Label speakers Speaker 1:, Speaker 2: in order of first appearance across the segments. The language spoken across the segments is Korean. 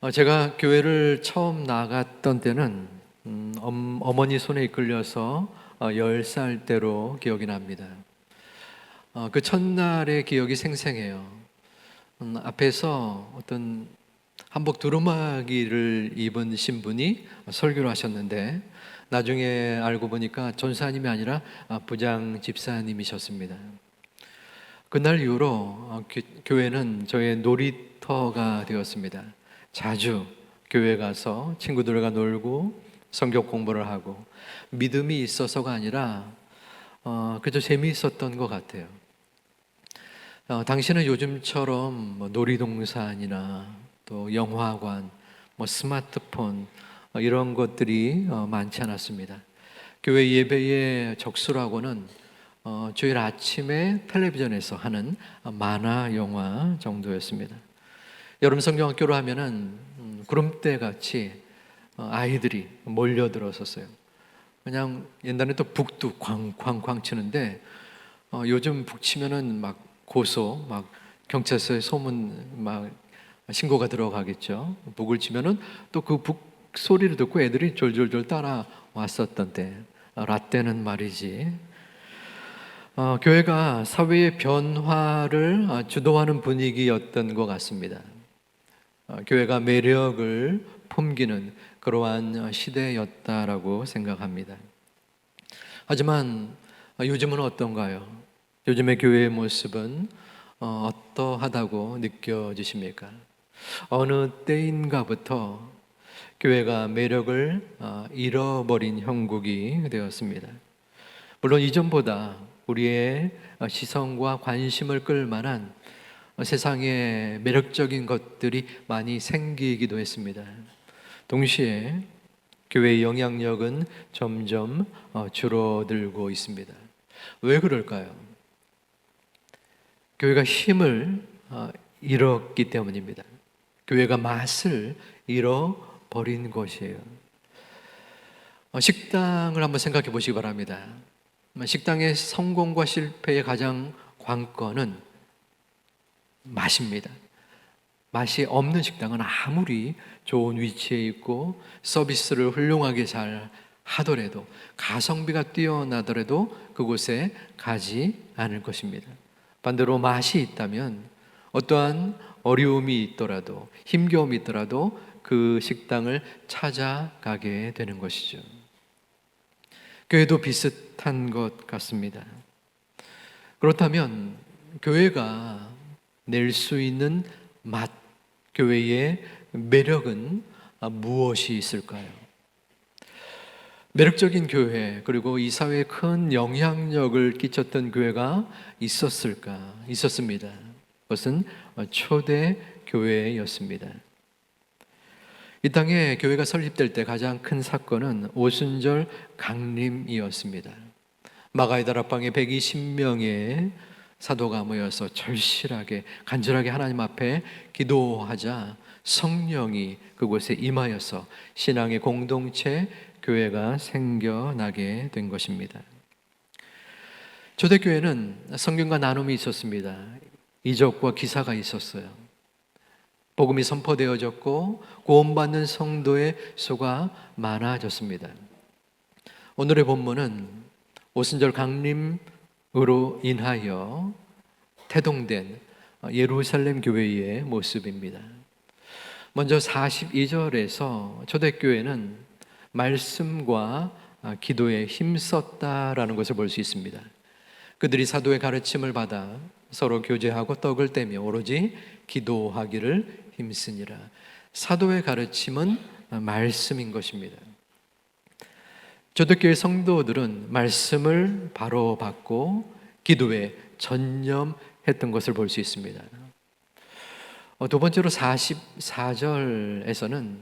Speaker 1: 어, 제가 교회를 처음 나갔던 때는 음, 엄, 어머니 손에 이끌려서 어, 10살 때로 기억이 납니다. 어, 그 첫날의 기억이 생생해요. 음, 앞에서 어떤 한복 두루마기를 입은 신분이 설교를 하셨는데 나중에 알고 보니까 전사님이 아니라 아, 부장 집사님이셨습니다. 그날 이후로 어, 교- 교회는 저의 놀이터가 되었습니다. 자주 교회 가서 친구들과 놀고 성경 공부를 하고 믿음이 있어서가 아니라 어, 그저 재미있었던 것 같아요. 어, 당신은 요즘처럼 뭐 놀이동산이나 또 영화관, 뭐 스마트폰 어, 이런 것들이 어, 많지 않았습니다. 교회 예배의 적수라고는 어, 주일 아침에 텔레비전에서 하는 만화 영화 정도였습니다. 여름 성경학교로 하면은 음, 구름대 같이 어, 아이들이 몰려들었었어요. 그냥 옛날에 또 북도 쾅쾅쾅 치는데 어, 요즘 북 치면은 막 고소, 막 경찰서에 소문 막 신고가 들어가겠죠. 북을 치면은 또 그 북 소리를 듣고 애들이 졸졸졸 따라 왔었던 때 어, 라떼는 말이지. 어, 교회가 사회의 변화를 어, 주도하는 분위기였던 것 같습니다. 어, 교회가 매력을 품기는 그러한 어, 시대였다라고 생각합니다. 하지만 어, 요즘은 어떤가요? 요즘의 교회의 모습은 어, 어떠하다고 느껴지십니까? 어느 때인가부터 교회가 매력을 어, 잃어버린 형국이 되었습니다. 물론 이전보다 우리의 어, 시선과 관심을 끌 만한 어, 세상에 매력적인 것들이 많이 생기기도 했습니다. 동시에 교회의 영향력은 점점 어, 줄어들고 있습니다. 왜 그럴까요? 교회가 힘을 어, 잃었기 때문입니다. 교회가 맛을 잃어버린 것이에요. 어, 식당을 한번 생각해 보시기 바랍니다. 식당의 성공과 실패의 가장 관건은 맛입니다. 맛이 없는 식당은 아무리 좋은 위치에 있고 서비스를 훌륭하게 잘 하더라도 가성비가 뛰어나더라도 그곳에 가지 않을 것입니다. 반대로 맛이 있다면 어떠한 어려움이 있더라도 힘겨움이 있더라도 그 식당을 찾아가게 되는 것이죠. 교회도 비슷한 것 같습니다. 그렇다면 교회가 낼 수 있는 맛, 교회의 매력은 무엇이 있을까요? 매력적인 교회, 그리고 이 사회에 큰 영향력을 끼쳤던 교회가 있었을까? 있었습니다. 그것은 초대 교회였습니다. 이 땅에 교회가 설립될 때 가장 큰 사건은 오순절 강림이었습니다. 마가의 다락방에 120명의 사도가 모여서 절실하게 간절하게 하나님 앞에 기도하자 성령이 그곳에 임하여서 신앙의 공동체 교회가 생겨나게 된 것입니다. 초대교회는 성경과 나눔이 있었습니다. 이적과 기사가 있었어요. 복음이 선포되어졌고 구원받는 성도의 수가 많아졌습니다. 오늘의 본문은 오순절 강림 으로 인하여 태동된 예루살렘 교회의 모습입니다. 먼저 42절에서 초대교회는 말씀과 기도에 힘썼다라는 것을 볼 수 있습니다. 그들이 사도의 가르침을 받아 서로 교제하고 떡을 떼며 오로지 기도하기를 힘쓰니라. 사도의 가르침은 말씀인 것입니다. 초대교회 성도들은 말씀을 바로 받고 기도에 전념했던 것을 볼 수 있습니다. 어, 두 번째로 44절에서는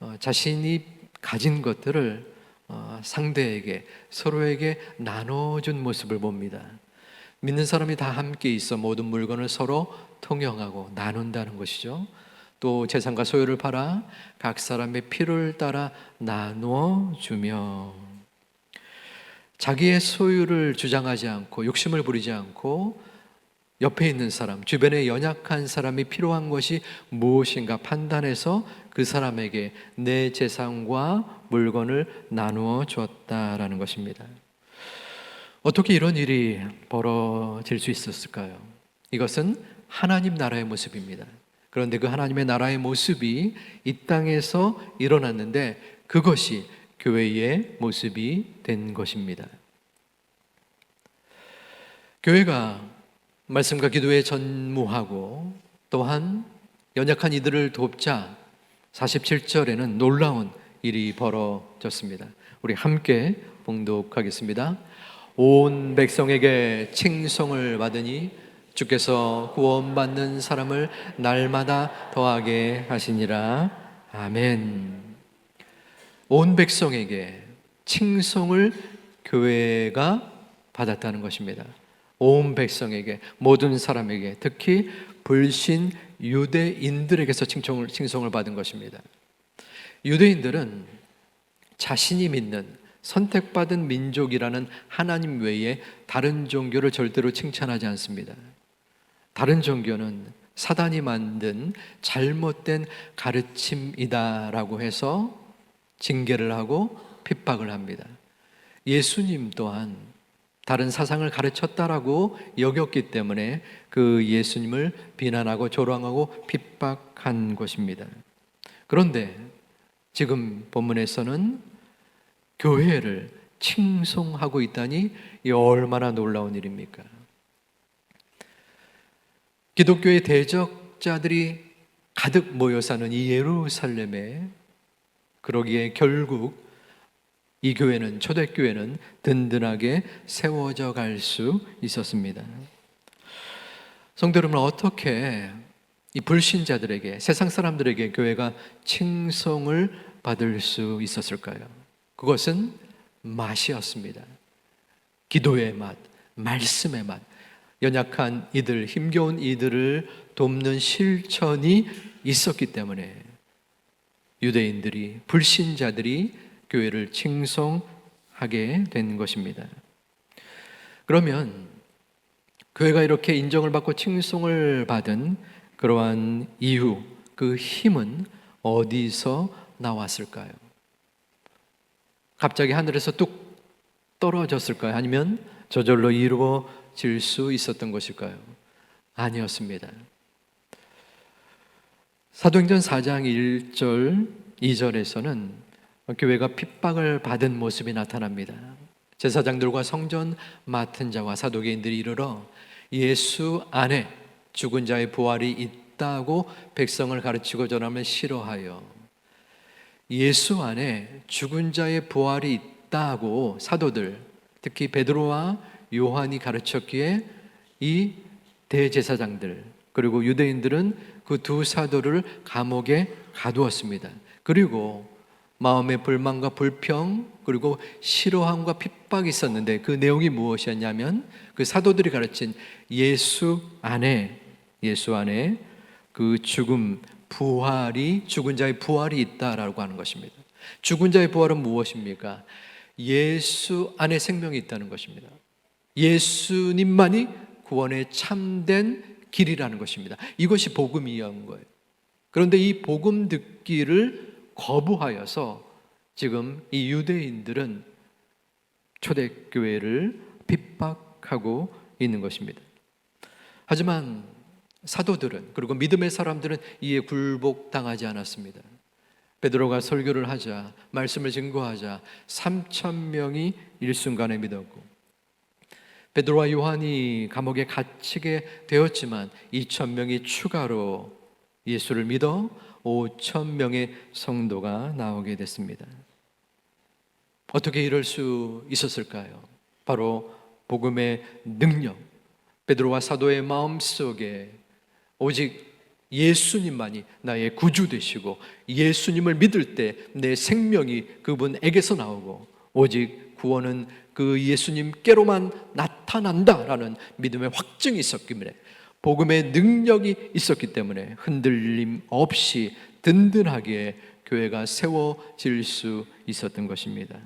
Speaker 1: 어, 자신이 가진 것들을 어, 상대에게 서로에게 나눠준 모습을 봅니다. 믿는 사람이 다 함께 있어 모든 물건을 서로 통용하고 나눈다는 것이죠. 또 재산과 소유를 팔아 각 사람의 필요를 따라 나누어 주며 자기의 소유를 주장하지 않고 욕심을 부리지 않고 옆에 있는 사람, 주변에 연약한 사람이 필요한 것이 무엇인가 판단해서 그 사람에게 내 재산과 물건을 나누어 주었다라는 것입니다. 어떻게 이런 일이 벌어질 수 있었을까요? 이것은 하나님 나라의 모습입니다. 그런데 그 하나님의 나라의 모습이 이 땅에서 일어났는데 그것이 교회의 모습이 된 것입니다. 교회가 말씀과 기도에 전무하고 또한 연약한 이들을 돕자 47절에는 놀라운 일이 벌어졌습니다. 우리 함께 봉독하겠습니다. 온 백성에게 칭송을 받으니 주께서 구원받는 사람을 날마다 더하게 하시니라. 아멘. 온 백성에게 칭송을 교회가 받았다는 것입니다. 온 백성에게 모든 사람에게 특히 불신 유대인들에게서 칭송을, 칭송을 받은 것입니다. 유대인들은 자신이 믿는 선택받은 민족이라는 하나님 외에 다른 종교를 절대로 칭찬하지 않습니다. 다른 종교는 사단이 만든 잘못된 가르침이다라고 해서 징계를 하고 핍박을 합니다. 예수님 또한 다른 사상을 가르쳤다라고 여겼기 때문에 그 예수님을 비난하고 조롱하고 핍박한 것입니다. 그런데 지금 본문에서는 교회를 칭송하고 있다니 이 얼마나 놀라운 일입니까? 기독교의 대적자들이 가득 모여 사는 이 예루살렘에 그러기에 결국 이 교회는 초대교회는 든든하게 세워져 갈 수 있었습니다. 성도 여러분 어떻게 이 불신자들에게 세상 사람들에게 교회가 칭송을 받을 수 있었을까요? 그것은 맛이었습니다. 기도의 맛, 말씀의 맛, 연약한 이들, 힘겨운 이들을 돕는 실천이 있었기 때문에 유대인들이 불신자들이 교회를 칭송하게 된 것입니다. 그러면 교회가 이렇게 인정을 받고 칭송을 받은 그러한 이유, 그 힘은 어디서 나왔을까요? 갑자기 하늘에서 뚝 떨어졌을까요? 아니면 저절로 이루어 질 수 있었던 것일까요? 아니었습니다. 사도행전 4장 1절, 2절에서는 교회가 핍박을 받은 모습이 나타납니다. 제사장들과 성전 맡은 자와 사도계인들이 이르러 예수 안에 죽은 자의 부활이 있다고 백성을 가르치고 전하면 싫어하여 예수 안에 죽은 자의 부활이 있다고 사도들 특히 베드로와 요한이 가르쳤기에 이 대제사장들 그리고 유대인들은 그 두 사도를 감옥에 가두었습니다. 그리고 마음의 불만과 불평 그리고 싫어함과 핍박이 있었는데 그 내용이 무엇이었냐면 그 사도들이 가르친 예수 안에 예수 안에 그 죽음 부활이 죽은 자의 부활이 있다라고 하는 것입니다. 죽은 자의 부활은 무엇입니까? 예수 안에 생명이 있다는 것입니다. 예수님만이 구원의 참된 길이라는 것입니다. 이것이 복음이한 거예요. 그런데 이 복음 듣기를 거부하여서 지금 이 유대인들은 초대교회를 핍박하고 있는 것입니다. 하지만 사도들은 그리고 믿음의 사람들은 이에 굴복당하지 않았습니다. 베드로가 설교를 하자 말씀을 증거하자 3천 명이 일순간에 믿었고 베드로와 요한이 감옥에 갇히게 되었지만 2천 명이 추가로 예수를 믿어 5천 명의 성도가 나오게 됐습니다. 어떻게 이럴 수 있었을까요? 바로 복음의 능력, 베드로와 사도의 마음 속에 오직 예수님만이 나의 구주 되시고 예수님을 믿을 때 내 생명이 그분에게서 나오고 오직 구원은 그 예수님께로만 나타난다라는 믿음의 확증이 있었기에 복음의 능력이 있었기 때문에 흔들림 없이 든든하게 교회가 세워질 수 있었던 것입니다.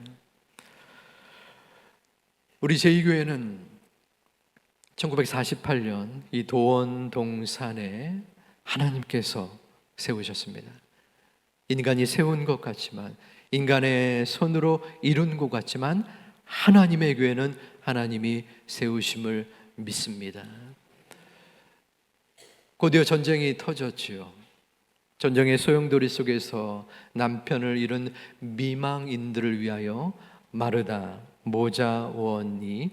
Speaker 1: 우리 제2교회는 1948년 이 도원 동산에 하나님께서 세우셨습니다. 인간이 세운 것 같지만 인간의 손으로 이룬 것 같지만 하나님의 교회는 하나님이 세우심을 믿습니다. 곧이어 전쟁이 터졌지요. 전쟁의 소용돌이 속에서 남편을 잃은 미망인들을 위하여 마르다 모자원이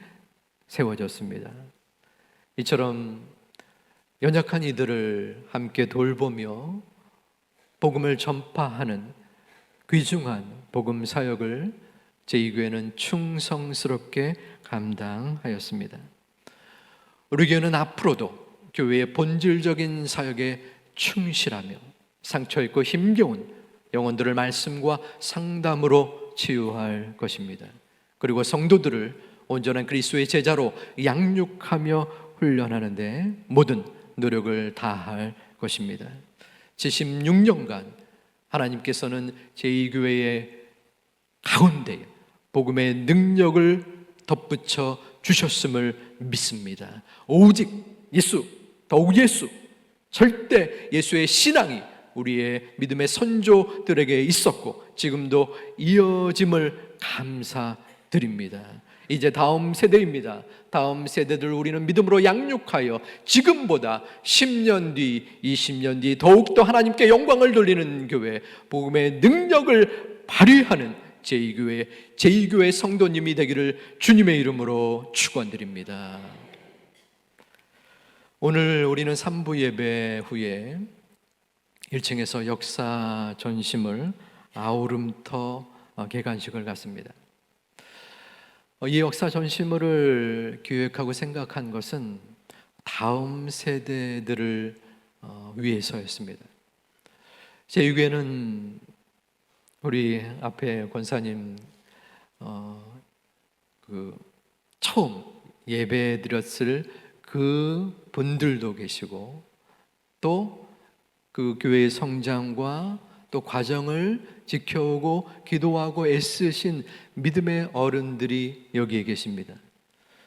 Speaker 1: 세워졌습니다. 이처럼 연약한 이들을 함께 돌보며 복음을 전파하는 귀중한 복음 사역을 제2교회는 충성스럽게 감당하였습니다. 우리 교회는 앞으로도 교회의 본질적인 사역에 충실하며 상처 있고 힘겨운 영혼들을 말씀과 상담으로 치유할 것입니다. 그리고 성도들을 온전한 그리스도의 제자로 양육하며 훈련하는데 모든 노력을 다할 것입니다. 76년간 하나님께서는 제2교회의 가운데 복음의 능력을 덧붙여 주셨음을 믿습니다. 오직 예수, 더욱 예수, 절대 예수의 신앙이 우리의 믿음의 선조들에게 있었고 지금도 이어짐을 감사드립니다. 이제 다음 세대입니다. 다음 세대들 우리는 믿음으로 양육하여 지금보다 10년 뒤, 20년 뒤 더욱더 하나님께 영광을 돌리는 교회, 복음의 능력을 발휘하는 제2교회, 제2교회 성도님이 되기를 주님의 이름으로 축원드립니다. 오늘 우리는 3부 예배 후에 1층에서 역사 전심을 아우름터 개관식을 갖습니다. 어, 이 역사 전시물을 기획하고 생각한 것은 다음 세대들을 어, 위해서였습니다. 제6회는 우리 앞에 권사님 어, 그 처음 예배 드렸을 그 분들도 계시고 또 그 교회의 성장과 또 과정을 지켜오고 기도하고 애쓰신 믿음의 어른들이 여기에 계십니다.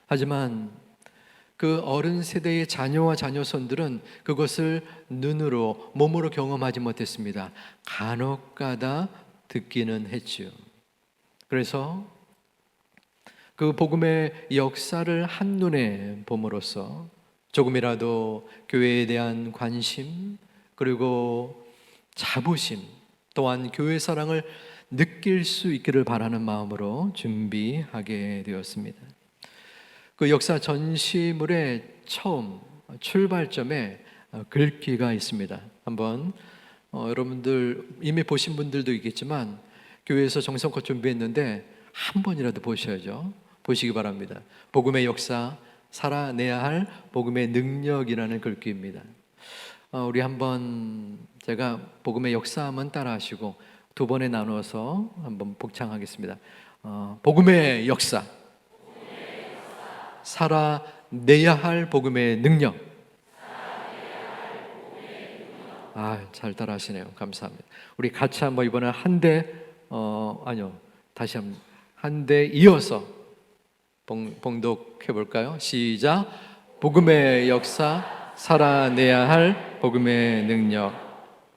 Speaker 1: 하지만 그 어른 세대의 자녀와 자녀손들은 그것을 눈으로 몸으로 경험하지 못했습니다. 간혹가다 듣기는 했지요. 그래서 그 복음의 역사를 한눈에 봄으로써 조금이라도 교회에 대한 관심 그리고 자부심 또한 교회 사랑을 느낄 수 있기를 바라는 마음으로 준비하게 되었습니다. 그 역사 전시물의 처음 출발점에 어, 글귀가 있습니다. 한번 어, 여러분들 이미 보신 분들도 있겠지만 교회에서 정성껏 준비했는데 한 번이라도 보셔야죠. 보시기 바랍니다. 복음의 역사 살아내야 할 복음의 능력이라는 글귀입니다. 어, 우리 한번 제가 복음의 역사 한번 따라하시고 두 번에 나누어서 한번 복창하겠습니다. 어, 복음의 역사, 살아내야 할 복음의 능력. 아, 잘 따라하시네요. 감사합니다. 우리 같이 한번 이번에 한 대, 어, 아니요. 다시 한번 한대 이어서 봉, 봉독해 볼까요? 시작. 복음의 역사, 살아내야 할 복음의 능력.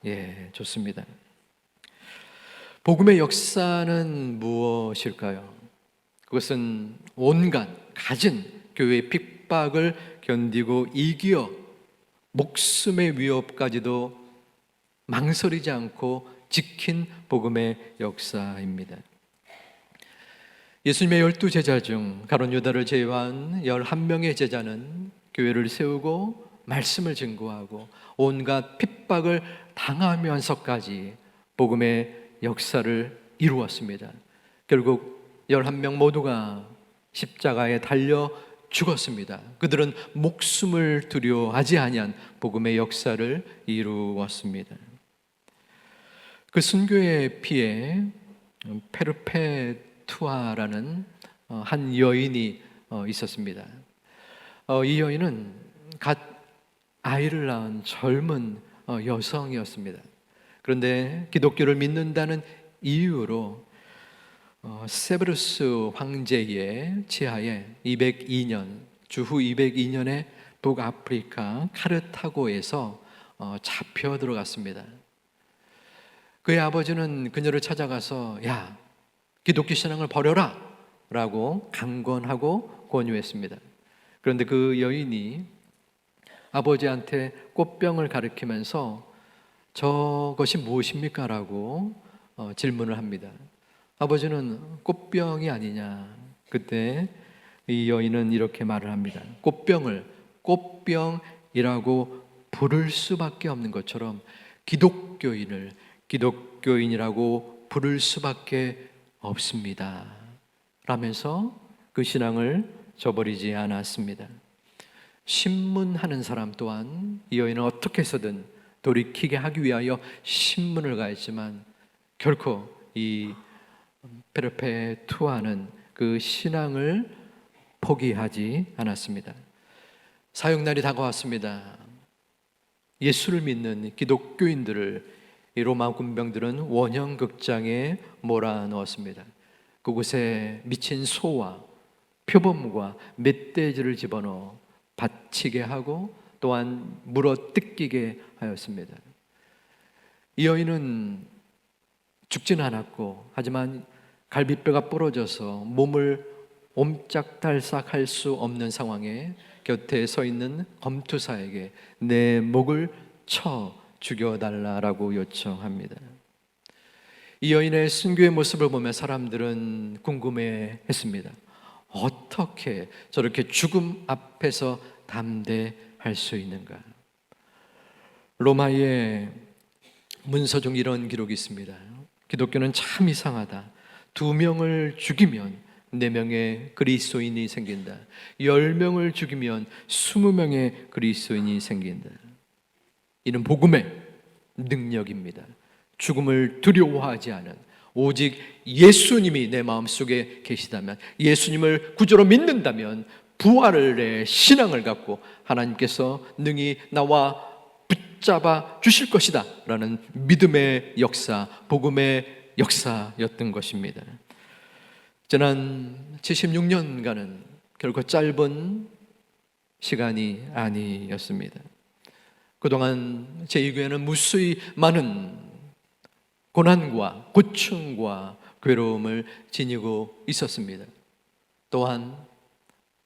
Speaker 1: 예, 좋습니다. 복음의 역사는 무엇일까요? 그것은 온갖 갖은 교회의 핍박을 견디고 이기어 목숨의 위협까지도 망설이지 않고 지킨 복음의 역사입니다. 예수님의 열두 제자 중 가론 유다를 제외한 열한 명의 제자는 교회를 세우고 말씀을 증거하고 온갖 핍박을 당하면서까지 복음의 역사를 이루었습니다. 결국 11명 모두가 십자가에 달려 죽었습니다. 그들은 목숨을 두려워하지 아니한 복음의 역사를 이루었습니다. 그 순교의 피에 페르페투아라는 어, 한 여인이 어, 있었습니다. 어, 이 여인은 갓 아이를 낳은 젊은 어, 여성이었습니다. 그런데 기독교를 믿는다는 이유로 어, 세브루스 황제의 치하에 202년 주후 202년에 북아프리카 카르타고에서 어, 잡혀 들어갔습니다. 그의 아버지는 그녀를 찾아가서 야 기독교 신앙을 버려라 라고 강권하고 권유했습니다. 그런데 그 여인이 아버지한테 꽃병을 가리키면서 저것이 무엇입니까? 라고 어, 질문을 합니다. 아버지는 꽃병이 아니냐. 그때 이 여인은 이렇게 말을 합니다. 꽃병을 꽃병이라고 부를 수밖에 없는 것처럼 기독교인을 기독교인이라고 부를 수밖에 없습니다. 라면서 그 신앙을 저버리지 않았습니다. 신문하는 사람 또한 이 여인은 어떻게 해서든 돌이키게 하기 위하여 신문을 가했지만 결코 이 페르페 투아는 그 신앙을 포기하지 않았습니다. 사형날이 다가왔습니다. 예수를 믿는 기독교인들을 이 로마 군병들은 원형 극장에 몰아넣었습니다. 그곳에 미친 소와 표범과 멧돼지를 집어넣어 바치게 하고 또한 물어 뜯기게 하였습니다. 이 여인은 죽지는 않았고 하지만 갈비뼈가 부러져서 몸을 옴짝달싹할 수 없는 상황에 곁에 서 있는 검투사에게 내 목을 쳐 죽여달라라고 요청합니다. 이 여인의 순교의 모습을 보며 사람들은 궁금해했습니다. 어떻게 저렇게 죽음 앞에서 담대할 수 있는가? 로마의 문서 중 이런 기록이 있습니다. 기독교는 참 이상하다. 두 명을 죽이면 네 명의 그리스도인이 생긴다. 열 명을 죽이면 스무 명의 그리스도인이 생긴다. 이는 복음의 능력입니다. 죽음을 두려워하지 않은 오직 예수님이 내 마음속에 계시다면 예수님을 구주로 믿는다면 부활의 신앙을 갖고 하나님께서 능히 나와 붙잡아 주실 것이다 라는 믿음의 역사, 복음의 역사였던 것입니다. 지난 76년간은 결코 짧은 시간이 아니었습니다. 그동안 제2교회는 무수히 많은 고난과 고충과 괴로움을 지니고 있었습니다. 또한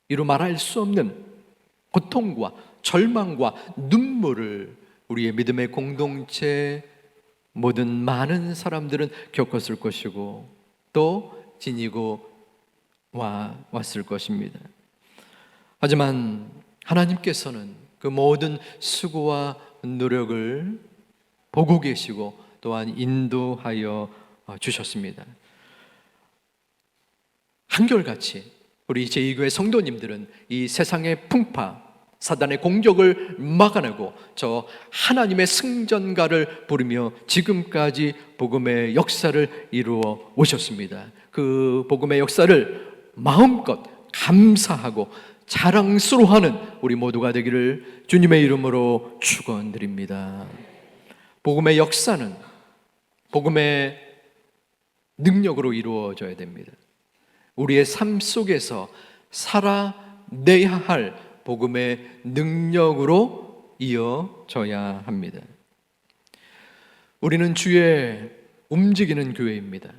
Speaker 1: 이루 말할 수 없는 고통과 절망과 눈물을 우리의 믿음의 공동체 모든 많은 사람들은 겪었을 것이고 또 지니고 와 왔을 것입니다. 하지만 하나님께서는 그 모든 수고와 노력을 보고 계시고 또한 인도하여 주셨습니다. 한결같이 우리 제2교회 성도님들은 이 세상의 풍파, 사단의 공격을 막아내고 저 하나님의 승전가를 부르며 지금까지 복음의 역사를 이루어 오셨습니다. 그 복음의 역사를 마음껏 감사하고 자랑스러워하는 우리 모두가 되기를 주님의 이름으로 축원드립니다. 복음의 역사는 복음의 능력으로 이루어져야 됩니다. 우리의 삶 속에서 살아내야 할 복음의 능력으로 이어져야 합니다. 우리는 주의 움직이는 교회입니다.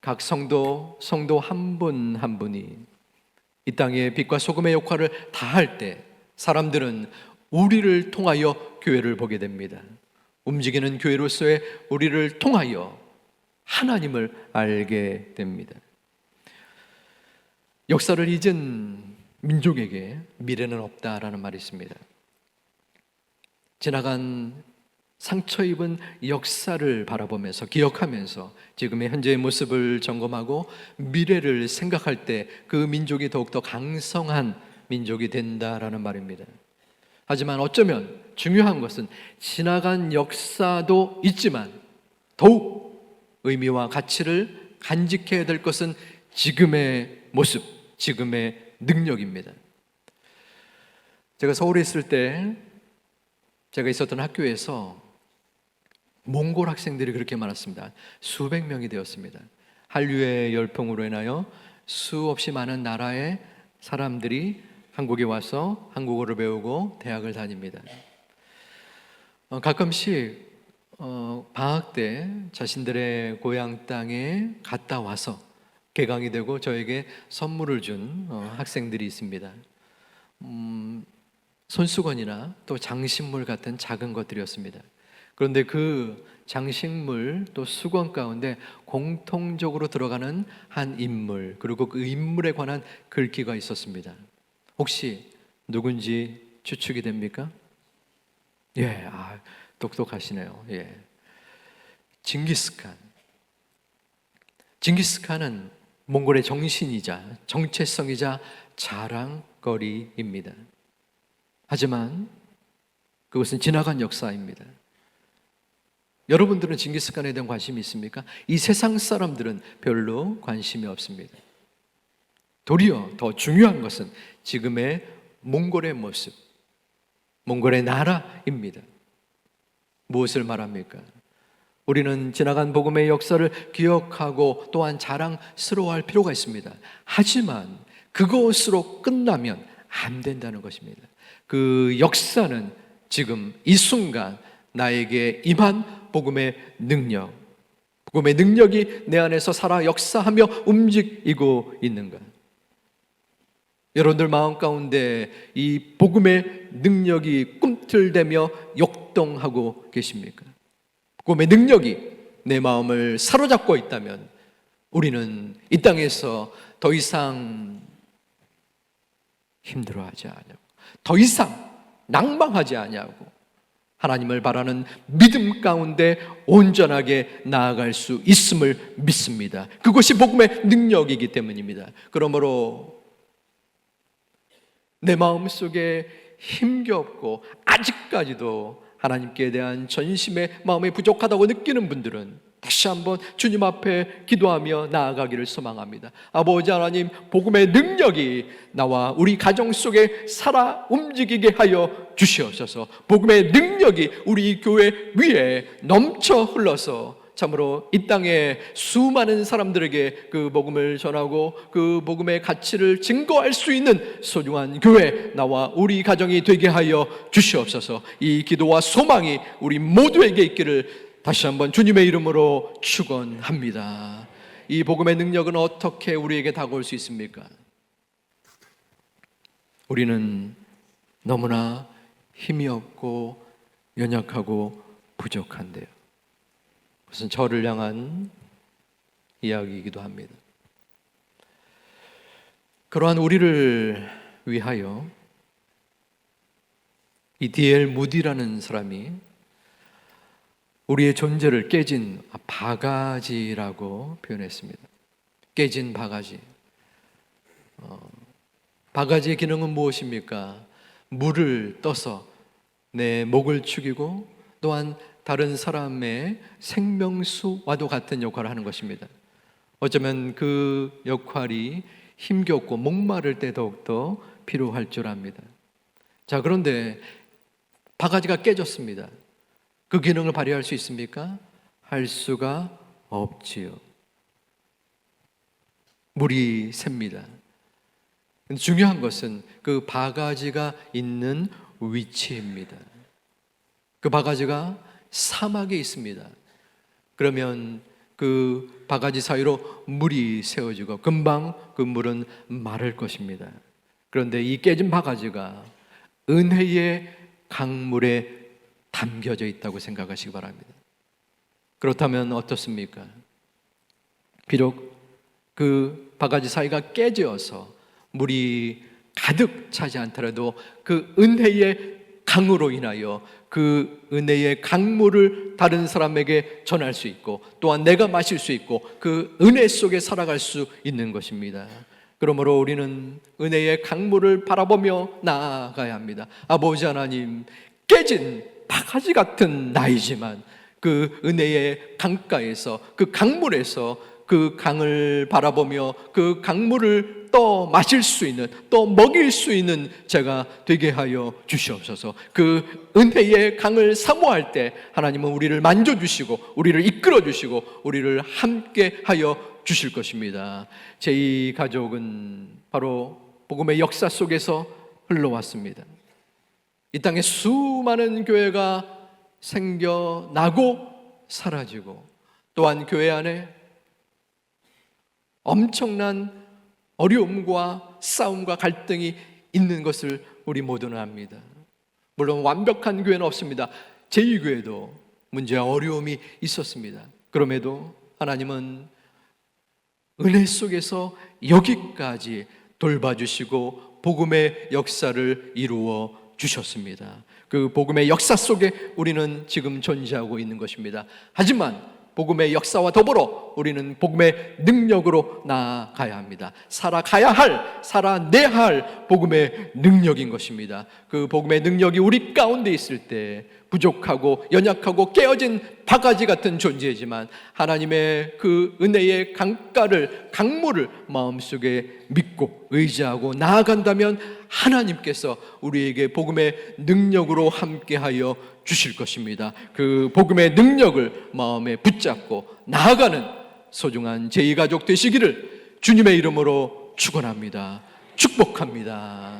Speaker 1: 각 성도, 성도 한 분한 분이 이 땅에 빛과 소금의 역할을 다할 때 사람들은 우리를 통하여 교회를 보게 됩니다. 움직이는 교회로서의 우리를 통하여 하나님을 알게 됩니다. 역사를 잊은 민족에게 미래는 없다라는 말이 있습니다. 지나간 상처 입은 역사를 바라보면서 기억하면서 지금의 현재의 모습을 점검하고 미래를 생각할 때 그 민족이 더욱더 강성한 민족이 된다라는 말입니다. 하지만 어쩌면 중요한 것은 지나간 역사도 있지만 더욱 의미와 가치를 간직해야 될 것은 지금의 모습, 지금의 능력입니다. 제가 서울에 있을 때 제가 있었던 학교에서 몽골 학생들이 그렇게 많았습니다. 수백 명이 되었습니다. 한류의 열풍으로 인하여 수없이 많은 나라의 사람들이 한국에 와서 한국어를 배우고 대학을 다닙니다. 어, 가끔씩 어, 방학 때 자신들의 고향 땅에 갔다 와서 개강이 되고 저에게 선물을 준 어, 학생들이 있습니다. 음, 손수건이나 또 장식물 같은 작은 것들이었습니다. 그런데 그 장식물 또 수건 가운데 공통적으로 들어가는 한 인물 그리고 그 인물에 관한 글귀가 있었습니다. 혹시 누군지 추측이 됩니까? 예, 아, 똑똑하시네요. 예. 징기스칸. 징기스칸은 몽골의 정신이자 정체성이자 자랑거리입니다. 하지만 그것은 지나간 역사입니다. 여러분들은 징기스칸에 대한 관심이 있습니까? 이 세상 사람들은 별로 관심이 없습니다. 도리어 더 중요한 것은 지금의 몽골의 모습, 몽골의 나라입니다. 무엇을 말합니까? 우리는 지나간 복음의 역사를 기억하고 또한 자랑스러워할 필요가 있습니다. 하지만 그것으로 끝나면 안 된다는 것입니다. 그 역사는 지금 이 순간 나에게 임한 복음의 능력, 복음의 능력이 내 안에서 살아 역사하며 움직이고 있는가? 여러분들 마음 가운데 이 복음의 능력이 꿈틀대며 역동하고 계십니까? 복음의 능력이 내 마음을 사로잡고 있다면 우리는 이 땅에서 더 이상 힘들어하지 않냐고, 더 이상 낭망하지 않냐고, 하나님을 바라는 믿음 가운데 온전하게 나아갈 수 있음을 믿습니다. 그것이 복음의 능력이기 때문입니다. 그러므로 내 마음 속에 힘겹고 아직까지도 하나님께 대한 전심의 마음이 부족하다고 느끼는 분들은 다시 한번 주님 앞에 기도하며 나아가기를 소망합니다. 아버지 하나님, 복음의 능력이 나와 우리 가정 속에 살아 움직이게 하여 주시옵소서. 복음의 능력이 우리 교회 위에 넘쳐 흘러서 참으로 이 땅에 수많은 사람들에게 그 복음을 전하고 그 복음의 가치를 증거할 수 있는 소중한 교회 나와 우리 가정이 되게 하여 주시옵소서. 이 기도와 소망이 우리 모두에게 있기를 다시 한번 주님의 이름으로 축원합니다. 이 복음의 능력은 어떻게 우리에게 다가올 수 있습니까? 우리는 너무나 힘이 없고 연약하고 부족한데요. 그것은 저를 향한 이야기이기도 합니다. 그러한 우리를 위하여 이 D.L. 무디라는 사람이 우리의 존재를 깨진 바가지라고 표현했습니다. 깨진 바가지. 어, 바가지의 기능은 무엇입니까? 물을 떠서 내 목을 축이고 또한 다른 사람의 생명수와도 같은 역할을 하는 것입니다. 어쩌면 그 역할이 힘겹고 목마를 때 더욱더 필요할 줄 압니다. 자, 그런데 바가지가 깨졌습니다. 그 기능을 발휘할 수 있습니까? 할 수가 없지요. 물이 셉니다. 중요한 것은 그 바가지가 있는 위치입니다. 그 바가지가 사막에 있습니다. 그러면 그 바가지 사이로 물이 세워지고 금방 그 물은 마를 것입니다. 그런데 이 깨진 바가지가 은혜의 강물에 담겨져 있다고 생각하시기 바랍니다. 그렇다면 어떻습니까? 비록 그 바가지 사이가 깨져서 물이 가득 차지 않더라도 그 은혜의 강으로 인하여 그 은혜의 강물을 다른 사람에게 전할 수 있고 또한 내가 마실 수 있고 그 은혜 속에 살아갈 수 있는 것입니다. 그러므로 우리는 은혜의 강물을 바라보며 나아가야 합니다. 아버지 하나님, 깨진 바가지 같은 나이지만 그 은혜의 강가에서 그 강물에서 그 강을 바라보며 그 강물을 또 마실 수 있는 또 먹일 수 있는 제가 되게 하여 주시옵소서. 그 은혜의 강을 사모할 때 하나님은 우리를 만져 주시고 우리를 이끌어 주시고 우리를 함께 하여 주실 것입니다. 제 이 가족은 바로 복음의 역사 속에서 흘러왔습니다. 이 땅에 수많은 교회가 생겨나고 사라지고 또한 교회 안에 엄청난 어려움과 싸움과 갈등이 있는 것을 우리 모두는 압니다. 물론 완벽한 교회는 없습니다. 제2교회도 문제와 어려움이 있었습니다. 그럼에도 하나님은 은혜 속에서 여기까지 돌봐주시고 복음의 역사를 이루어 주셨습니다. 그 복음의 역사 속에 우리는 지금 존재하고 있는 것입니다. 하지만 복음의 역사와 더불어 우리는 복음의 능력으로 나아가야 합니다. 살아가야 할, 살아내야 할 복음의 능력인 것입니다. 그 복음의 능력이 우리 가운데 있을 때 부족하고 연약하고 깨어진 바가지 같은 존재이지만 하나님의 그 은혜의 강가를 강물을 마음속에 믿고 의지하고 나아간다면 하나님께서 우리에게 복음의 능력으로 함께하여 주실 것입니다. 그 복음의 능력을 마음에 붙잡고 나아가는 소중한 제2가족 되시기를 주님의 이름으로 축원합니다. 축복합니다.